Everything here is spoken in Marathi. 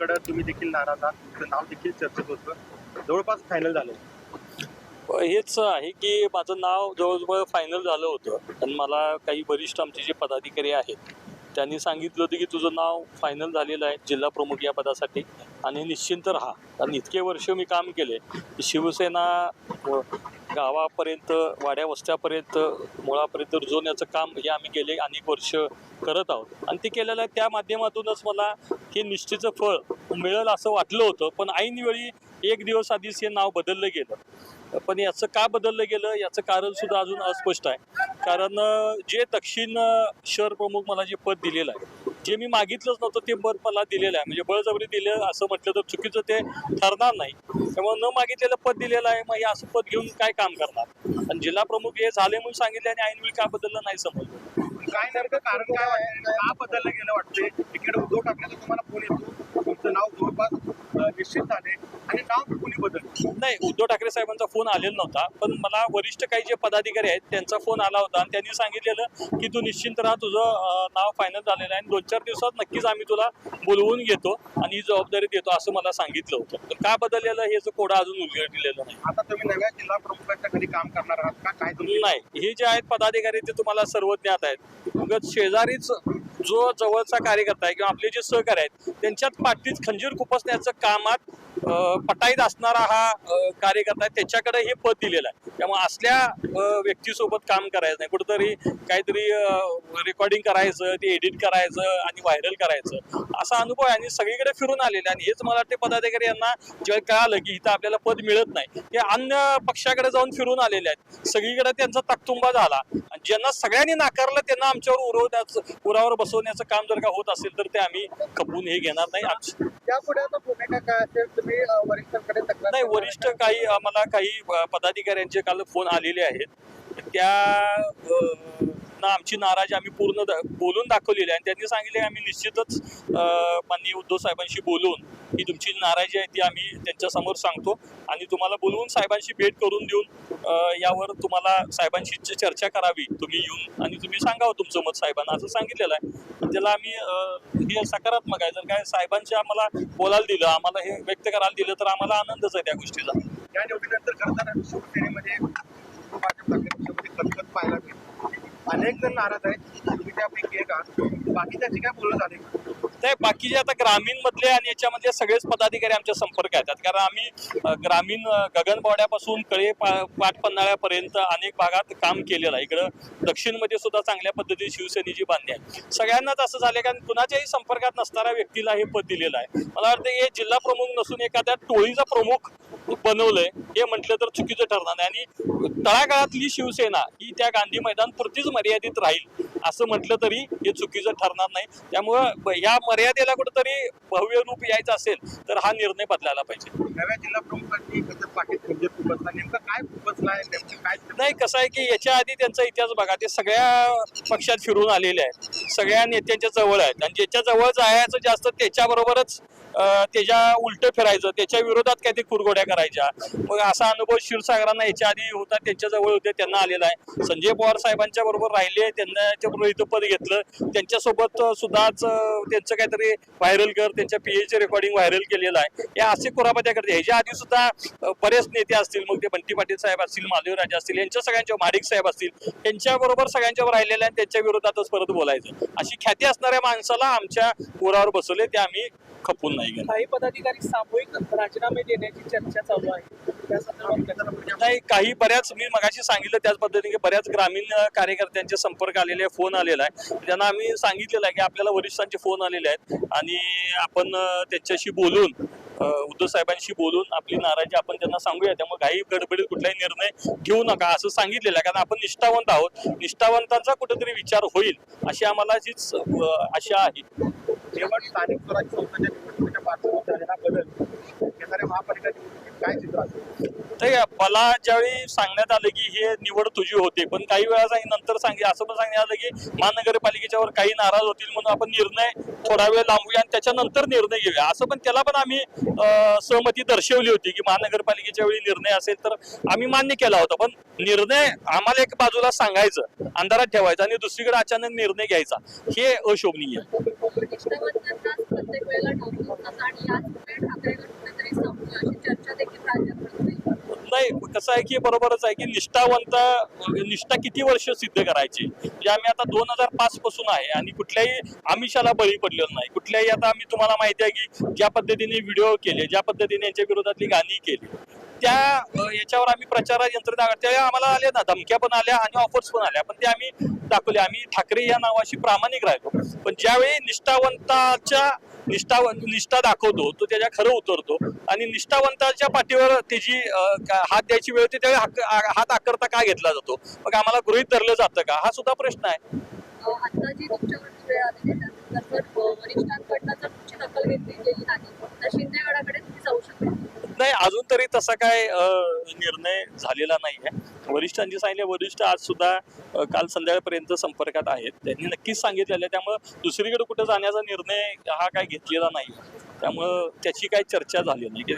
एकीकडे तुम्ही देखील नाराज आहात तुमचं नाव देखील चर्चेत होतं. जवळपास फायनल झालं हेच आहे की माझं नाव जवळजवळ फायनल झालं होतं. आणि मला काही वरिष्ठ आमचे जे पदाधिकारी आहेत त्यांनी सांगितलं होतं की तुझं नाव फायनल झालेलं आहे जिल्हा प्रमुख या पदासाठी. आणि निश्चिंत राहा. कारण इतके वर्ष मी काम केले की शिवसेना गावापर्यंत वाड्या वस्त्यापर्यंत मुळापर्यंत रुजवण्याचं काम हे आम्ही गेले अनेक वर्ष करत आहोत. आणि ते केलेलं आहे त्या माध्यमातूनच मला हे निष्ठेचं फळ मिळेल असं वाटलं होतं. पण ऐनवेळी एक दिवस आधीच हे नाव बदललं गेलं. पण याचं का बदललं गेलं? याचं कारण सुद्धा अजून अस्पष्ट आहे. कारण जे दक्षिण शहर प्रमुख मला जे पद दिलेलं आहे जे मी मागितलंच नव्हतं ते पद मला दिलेलं आहे. म्हणजे बळजबरी दिलं असं म्हटलं तर चुकीचं ते ठरणार नाही. त्यामुळे न मागितलेलं पद दिलेलं आहे मग हे असं पद घेऊन काय काम करणार? आणि जिल्हा प्रमुख हे झाले म्हणून सांगितले आणि ऐनवेळी का बदललं नाही समजलं. काय नेमकं कारण काय वाटतं का बदललं गेलं वाटते इकडे उद्धव ठाकरेचा तुम्हाला फोन येतो. तुमचं नाव जवळपास निश्चित झाले. आणि नाव कोणी बदललं? नाही उद्धव ठाकरे साहेबांचा फोन आलेला नव्हता पण मला वरिष्ठ काही जे पदाधिकारी आहेत त्यांचा फोन आला होता आणि त्यांनी सांगितलेलं की तू निश्चिंत राहा तुझं नाव फायनल झालेलं आहे आणि दोन चार दिवसात नक्कीच आम्ही तुला बोलवून घेतो आणि ही जबाबदारी देतो असं मला सांगितलं होतं. पण का बदललेलं हे जो कोडा अजून उलगडलेलं नाही. आता तुम्ही नव्या जिल्हा प्रमुखाच्या घरी काम करणार आहात का? काय नाही हे जे आहेत पदाधिकारी ते तुम्हाला सर्व ज्ञात आहेत. उगाच शेजारीच जो जवळचा कार्यकर्ता आहे किंवा आपले जे सहकारी आहेत त्यांच्यात पाठीत खंजीर खुपसण्याचं कामात पटाईत असणारा हा कार्यकर्ता आहे त्याच्याकडे हे पद दिलेलं आहे. त्यामुळे असल्या व्यक्तीसोबत काम करायचं नाही. कुठंतरी काहीतरी रेकॉर्डिंग करायचं ते एडिट करायचं आणि व्हायरल करायचं. असा अनुभव आहे आणि सगळीकडे फिरून आलेला आहे. आणि हेच मला वाटते पदाधिकारी यांना जेव्हा कळालं की इथं आपल्याला पद मिळत नाही ते अन्य पक्षाकडे जाऊन फिरून आलेले आहेत. सगळीकडे त्यांचा तकतुंबा झाला. आणि ज्यांना सगळ्यांनी नाकारलं त्यांना आमच्यावर उरवण्याचं उरावर बसवण्याचं काम जर का होत असेल तर ते आम्ही खपून हे घेणार नाही. आमची यापुढे आता भूमिका काय असेल? तुम्ही अं, वरिष्ठांकडे तक्रार नाही वरिष्ठ काही आम्हाला काही पदाधिकाऱ्यांचे काल फोन आलेले आहेत. त्या त्यांची नाराजी आम्ही पूर्ण दा- बोलून दाखवलेली आहे. आणि त्यांनी सांगितले आम्ही निश्चितच माननीय उद्धव साहेबांशी बोलून ही तुमची नाराजी आहे ती आम्ही त्यांच्यासमोर सांगतो. आणि तुम्हाला बोलवून साहेबांशी भेट करून देऊन यावर तुम्हाला साहेबांशी चर्चा करावी. तुम्ही येऊन आणि तुम्ही सांगावं हो तुमचं मत साहेबांना असं सांगितलेलं आहे. त्याला आम्ही हे सकारात्मक आहे. जर काय साहेबांचे आम्हाला बोलायला दिलं आम्हाला हे व्यक्त करायला दिलं तर आम्हाला आनंदच आहे त्या गोष्टीचा. या निवडीनंतर करताना शिवसेनेमध्ये भाजप पाहायला मिळते? अनेक जण नाराज आहेत. तुम्ही त्यापैकी एक आहात. बाकी त्याची काय बोलत झाले ते बाकीचे आता ग्रामीण मधले आणि याच्यामध्ये सगळेच पदाधिकारी आमच्या संपर्कात आहेत. कारण आम्ही ग्रामीण गगनबावड्यापासून कळे पा- पाटपन्हाळ्यापर्यंत अनेक भागात काम केलेलं आहे. इकडं दक्षिणमध्ये सुद्धा चांगल्या पद्धतीने शिवसेनेची बांधणी आहे. सगळ्यांनाच असं झालं कारण कुणाच्याही संपर्कात नसणाऱ्या व्यक्तीला हे पद दिलेलं आहे. मला वाटतं हे जिल्हा प्रमुख नसून एखाद्या टोळीचा प्रमुख बनवलंय हे म्हटलं तर चुकीचं ठरणार नाही. आणि तळागाळातली शिवसेना ही त्या गांधी मैदान पुरतीच मर्यादित राहील. असं म्हटलं तरी हे चुकीचं ठरणार नाही. त्यामुळं या मर्यादेला कुठंतरी भव्य रूप यायचं असेल तर हा निर्णय बदलायला पाहिजे. नव्या जिल्हा प्रमुखांनी पाठीत म्हणजे काय खुपसला आहे नेमकं काय नाही कसं आहे की याच्या आधी त्यांचा इतिहास बघा ते सगळ्या पक्षात फिरून आलेले आहेत. सगळ्या नेत्यांच्या जवळ आहेत. आणि ज्याच्या जवळ जायचं जास्त त्याच्याबरोबरच त्याच्या उलट फिरायचं त्याच्या विरोधात काहीतरी कुरगोड्या करायच्या. मग असा अनुभव क्षीरसागरांना याच्या आधी होता त्यांच्या जवळ होते त्यांना आलेला आहे. संजय पवार साहेबांच्या बरोबर राहिले त्यांना त्याच्याबरोबर इथं पद घेतलं. त्यांच्यासोबत सुद्धाच त्यांचं काहीतरी व्हायरल कर त्यांच्या पीएच रेकॉर्डिंग व्हायरल केलेलं आहे. हे असे कुरापत्या करते ह्याच्या आधी सुद्धा बरेच नेते असतील मग ते बंटी पाटील साहेब असतील माधवराजे असतील यांच्या सगळ्यांच्या माडिक साहेब असतील यांच्या बरोबर सगळ्यांच्यावर राहिलेल्या आणि त्यांच्या विरोधातच परत बोलायचं. अशी ख्याती असणाऱ्या माणसाला आमच्या उरावर बसवले ते आम्ही खपून नाही गेलो काही पदाधिकारी सामूहिक राजीनामे देण्याची चर्चा चालू आहे. नाही काही बऱ्याच मी मगाशी सांगितलं त्याच पद्धतीने की बऱ्याच ग्रामीण कार्यकर्त्यांचे संपर्क आलेले फोन आलेला आहे. त्यांना आम्ही सांगितलेलं आहे की आपल्याला वरिष्ठांचे फोन आलेले आहेत आणि आपण त्यांच्याशी बोलून उद्धव साहेबांशी बोलून आपली नाराजी आपण त्यांना सांगूया. त्यामुळे काही गडबडीत कुठलाही निर्णय घेऊ नका असं सांगितलेलं आहे. कारण आपण निष्ठावंत आहोत. निष्ठावंतांचा कुठेतरी विचार होईल अशी आम्हाला हीच आशा आहे. जेव्हा स्थानिक स्वराज्य संस्थेच्या निवडणुकीच्या पार्श्वभूमीवर झालेला बदल. येणाऱ्या महापालिका काय चित्र मला ज्यावेळी सांगण्यात आलं की हे निवड तुझी होते पण काही वेळा सांग नंतर सांग असं पण सांगण्यात आलं की महानगरपालिकेच्यावर काही नाराज होतील म्हणून आपण निर्णय थोडा वेळ लांबूया आणि त्याच्यानंतर निर्णय घेऊया. असं पण त्याला पण आम्ही सहमती दर्शवली होती की महानगरपालिकेच्या वेळी निर्णय असेल तर आम्ही मान्य केला होता. पण निर्णय आम्हाला एक बाजूला सांगायचं अंधारात ठेवायचं आणि दुसरीकडे अचानक निर्णय घ्यायचा हे अशोभनीय अशी चर्चा देखील राज्यात नाही. कसं आहे की बरोबरच आहे की निष्ठावंत निष्ठा किती वर्ष सिद्ध करायची? म्हणजे आम्ही आता दोन हजार पाच पासून आहे आणि कुठल्याही आमिषाला बळी पडलेलो नाही. कुठल्याही आता आम्ही तुम्हाला माहिती आहे की ज्या पद्धतीने व्हिडिओ केले ज्या पद्धतीने यांच्या विरोधातली गाणी केली त्या याच्यावर आम्ही प्रचार यंत्रणा त्यावेळी आम्हाला आले ना धमक्या पण आल्या आणि ऑफर्स पण आल्या. पण ते आम्ही दाखवले. आम्ही ठाकरे या नावाशी प्रामाणिक राहिलो. पण ज्यावेळी निष्ठावंताच्या निष्ठावंत निष्ठा दाखवतो तो त्याच्या खरं उतरतो. आणि निष्ठावंताच्या पाठीवर त्याची का- हात द्यायची वेळ होती त्यावेळी हात आकरता का घेतला जातो? मग आम्हाला गृहित धरलं जातं का? हा सुद्धा प्रश्न आहे. आता वरिष्ठांकडनं जर तुमची दखल घेतली गेली नाही तर शिंदे गडाकडे तुम्ही जाऊ शकता. नाही अजून तरी तसा काय निर्णय झालेला नाही आहे वरिष्ठांची सांगितले वरिष्ठ आज सुद्धा काल संध्याकाळपर्यंत संपर्कात आहेत. त्यांनी नक्कीच सांगितलेलं आहे. त्यामुळं दुसरीकडे कुठे जाण्याचा निर्णय हा काय घेतलेला नाही. त्यामुळं त्याची काही चर्चा झाली नाही की